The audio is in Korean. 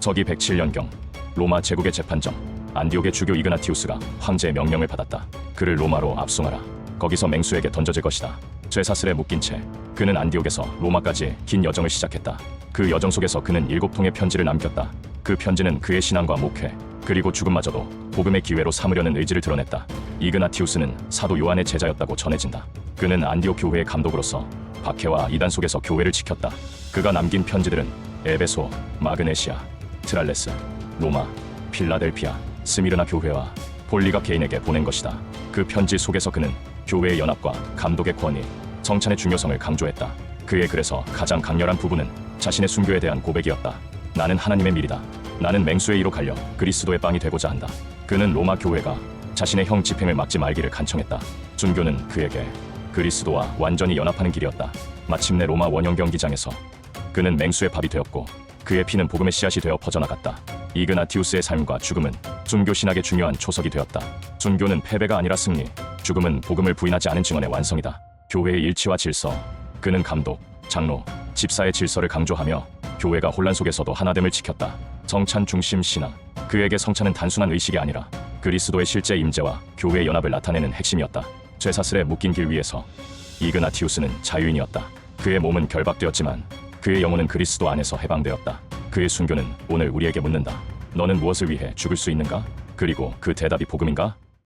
서기 107년경 로마 제국의 재판정 안디옥의 주교 이그나티우스가 황제의 명령을 받았다. 그를 로마로 압송하라. 거기서 맹수에게 던져질 것이다. 쇠사슬에 묶인 채 그는 안디옥에서 로마까지 긴 여정을 시작했다. 그 여정 속에서 그는 일곱 통의 편지를 남겼다. 그 편지는 그의 신앙과 목회 그리고 죽음마저도 복음의 기회로 삼으려는 의지를 드러냈다. 이그나티우스는 사도 요한의 제자였다고 전해진다. 그는 안디옥 교회의 감독으로서 박해와 이단 속에서 교회를 지켰다. 그가 남긴 편지들은 에베소, 마그네시아, 트랄레스, 로마, 필라델피아, 스미르나 교회와 폴리갑 개인에게 보낸 것이다. 그 편지 속에서 그는 교회의 연합과 감독의 권위, 성찬의 중요성을 강조했다. 그의 글에서 가장 강렬한 부분은 자신의 순교에 대한 고백이었다. 나는 하나님의 밀이다. 나는 맹수의 이로 갈려 그리스도의 빵이 되고자 한다. 그는 로마 교회가 자신의 형 집행을 막지 말기를 간청했다. 순교는 그에게 그리스도와 완전히 연합하는 길이었다. 마침내 로마 원형 경기장에서 그는 맹수의 밥이 되었고 그의 피는 복음의 씨앗이 되어 퍼져나갔다. 이그나티우스의 삶과 죽음은 순교 신학의 중요한 초석이 되었다. 순교는 패배가 아니라 승리, 죽음은 복음을 부인하지 않은 증언의 완성이다. 교회의 일치와 질서, 그는 감독, 장로, 집사의 질서를 강조하며 교회가 혼란 속에서도 하나됨을 지켰다. 성찬 중심 신앙, 그에게 성찬은 단순한 의식이 아니라 그리스도의 실제 임재와 교회의 연합을 나타내는 핵심이었다. 쇠사슬에 묶인 길 위에서 이그나티우스는 자유인이었다. 그의 몸은 결박되었지만 그의 영혼은 그리스도 안에서 해방되었다. 그의 순교는 오늘 우리에게 묻는다. 너는 무엇을 위해 죽을 수 있는가? 그리고 그 대답이 복음인가?